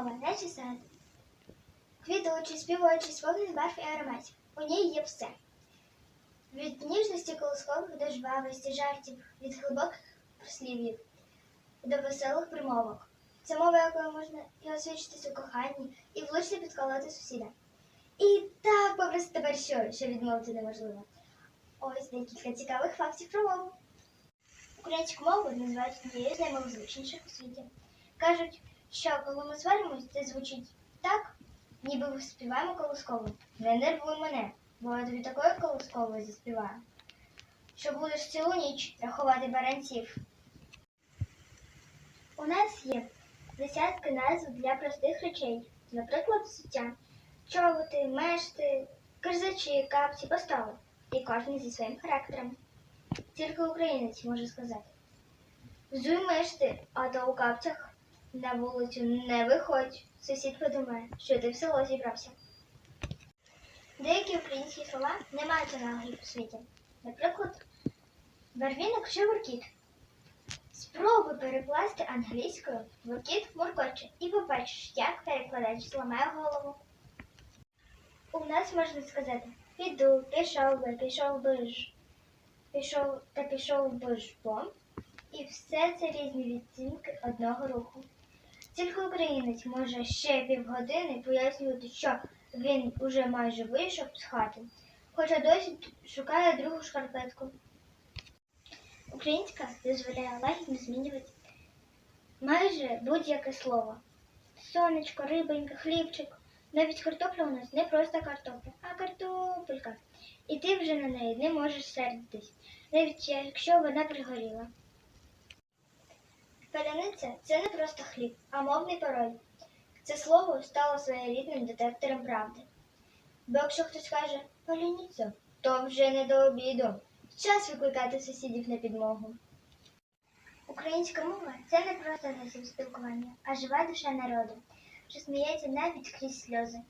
мова, наче сад. Квітучий, співаючий, сповнений барв і ароматів. У ній є все. Від ніжності колоскових до жвавості жартів, від глибоких прослів'їв до веселих примовок. Це мова, якою можна і освічитись у коханні, і влучно підколоти сусіда. І так попросити тепер що, що відмовити неможливо. Ось декілька цікавих фактів про мову. Українську мову називають однією з наймалозвучніших у світі. Кажуть, що коли ми сваримось, це звучить так, ніби співаємо колоскову. Не нервуй мене, бо я тобі такої колоскової заспіваю, що будеш цілу ніч рахувати баранців. У нас є десятки назв для простих речей, наприклад, суття, чоботи, мешти, кирзачі, капці, постави, і кожен зі своїм характером. Тільки українець може сказати. Взуй мешти, а то у капцях на вулицю не виходь. Сусід подумає, що ти в село зібрався. Деякі українські слова не мають аналогів у світі. Наприклад, барвінок чи воркіт. Спробуй перекласти англійською воркіт муркоче і побачиш, як перекладач зламає голову. У нас можна сказати піду, пішов би, пішов би ж, пішов та пішов би ж бо. І все це різні відтінки одного руху. Тільки українець може ще півгодини пояснювати, що він уже майже вийшов з хати, хоча досі шукає другу шкарпетку. Українська дозволяє лагідно змінювати майже будь-яке слово. Сонечко, рибонька, хлібчик. Навіть картопля у нас не просто картопля, а картопелька. І ти вже на неї не можеш сердитись, навіть якщо вона пригоріла. Паляниця це не просто хліб, а мовний пароль. Це слово стало своєрідним детектором правди. Бо якщо хтось каже паляниця, то вже не до обіду. Час викликати сусідів на підмогу. Українська мова це не просто засіб спілкування, а жива душа народу, що сміється навіть крізь сльози.